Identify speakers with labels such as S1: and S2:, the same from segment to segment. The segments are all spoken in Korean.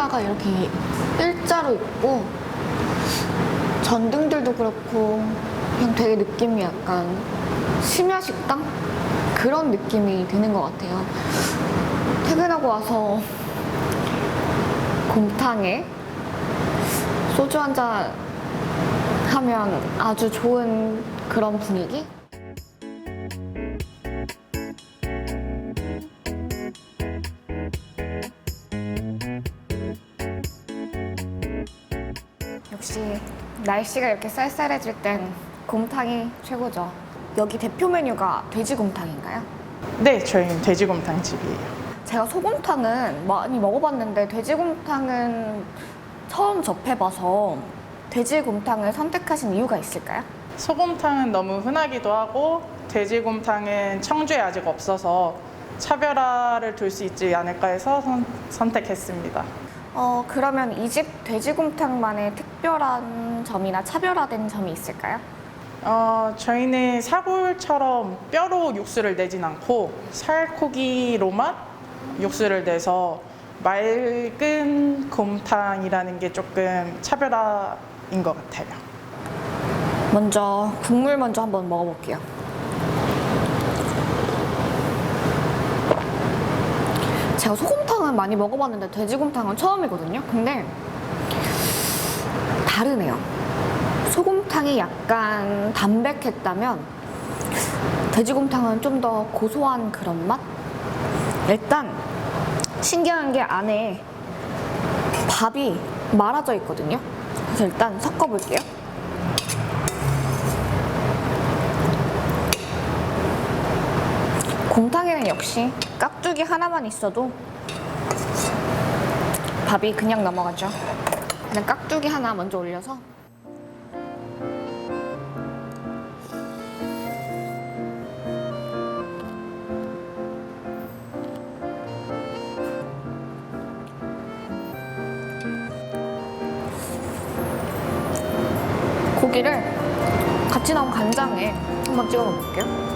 S1: 하나가 이렇게 일자로 있고 전등들도 그렇고 그냥 되게 느낌이 약간 심야 식당 그런 느낌이 드는 것 같아요. 퇴근하고 와서 곰탕에 소주 한 잔 하면 아주 좋은 그런 분위기? 역시 날씨가 이렇게 쌀쌀해질 땐 곰탕이 최고죠. 여기 대표 메뉴가 돼지곰탕인가요?
S2: 네, 저희는 돼지곰탕 집이에요.
S1: 제가 소곰탕은 많이 먹어봤는데 돼지곰탕은 처음 접해봐서 돼지곰탕을 선택하신 이유가 있을까요?
S2: 소곰탕은 너무 흔하기도 하고 돼지곰탕은 청주에 아직 없어서 차별화를 둘 수 있지 않을까 해서 선, 선택했습니다.
S1: 어, 그러면 이 집 돼지곰탕만의 특 별한 점이나 차별화된 점이 있을까요?
S2: 어, 저희는 사골처럼 뼈로 육수를 내진 않고 살코기로만 육수를 내서 맑은 곰탕이라는 게 조금 차별화인 것 같아요.
S1: 먼저 국물 먼저 한번 먹어볼게요. 제가 소곰탕은 많이 먹어봤는데 돼지곰탕은 처음이거든요. 근데 다르네요. 소곰탕이 약간 담백했다면 돼지곰탕은 좀 더 고소한 그런 맛? 일단 신기한 게 안에 밥이 말아져 있거든요. 그래서 일단 섞어볼게요. 곰탕에는 역시 깍두기 하나만 있어도 밥이 그냥 넘어가죠. 그냥 깍두기 하나 먼저 올려서 고기를 같이 나온 간장에 한번 찍어 먹을게요.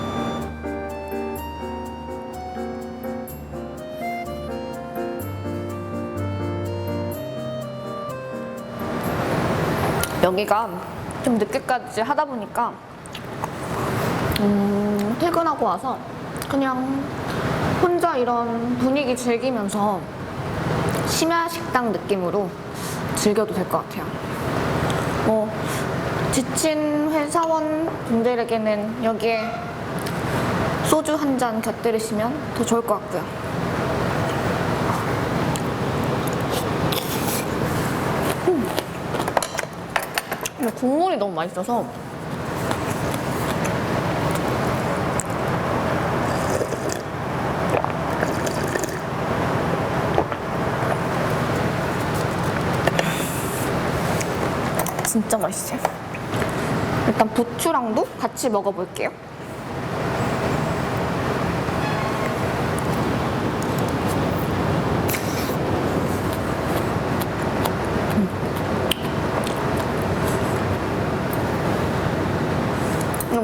S1: 여기가 좀 늦게까지 하다 보니까 음, 퇴근하고 와서 그냥 혼자 이런 분위기 즐기면서 심야 식당 느낌으로 즐겨도 될 것 같아요. 뭐 지친 회사원 분들에게는 여기에 소주 한 잔 곁들이시면 더 좋을 것 같고요. 국물이 너무 맛있어서 진짜 맛있어요. 일단 부추랑도 같이 먹어볼게요.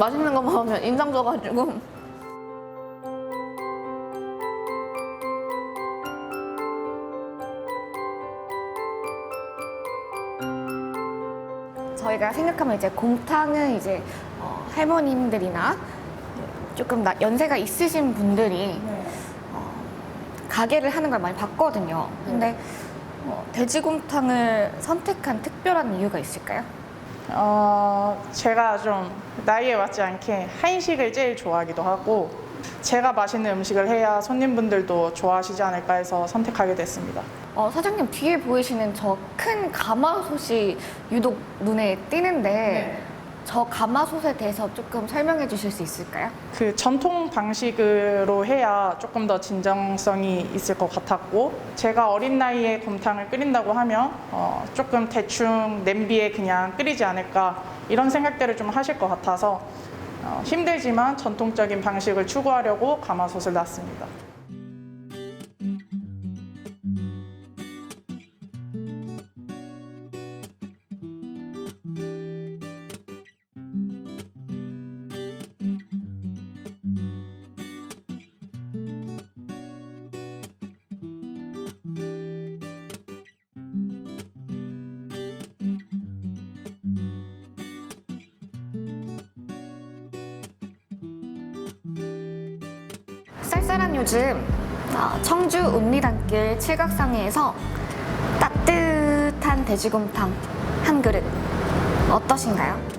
S1: 맛있는 거 먹으면 인상 써가지고 저희가 생각하면 이제 곰탕은 이제 어, 할머님들이나 조금 나- 연세가 있으신 분들이 어, 가게를 하는 걸 많이 봤거든요. 근데 어, 돼지곰탕을 선택한 특별한 이유가 있을까요?
S2: 어, 제가 좀 나이에 맞지 않게 한식을 제일 좋아하기도 하고 제가 맛있는 음식을 해야 손님분들도 좋아하시지 않을까 해서 선택하게 됐습니다.
S1: 어, 사장님 뒤에 보이시는 저 큰 가마솥이 유독 눈에 띄는데 저 가마솥에 대해서 조금 설명해 주실 수 있을까요?
S2: 그 전통 방식으로 해야 조금 더 진정성이 있을 것 같았고 제가 어린 나이에 곰탕을 끓인다고 하면 어, 조금 대충 냄비에 그냥 끓이지 않을까 이런 생각들을 좀 하실 것 같아서 어, 힘들지만 전통적인 방식을 추구하려고 가마솥을 놨습니다.
S1: 쌀쌀한 요즘 어, 청주 읍리단길 칠각상회에서 따뜻한 돼지곰탕 한 그릇 어떠신가요?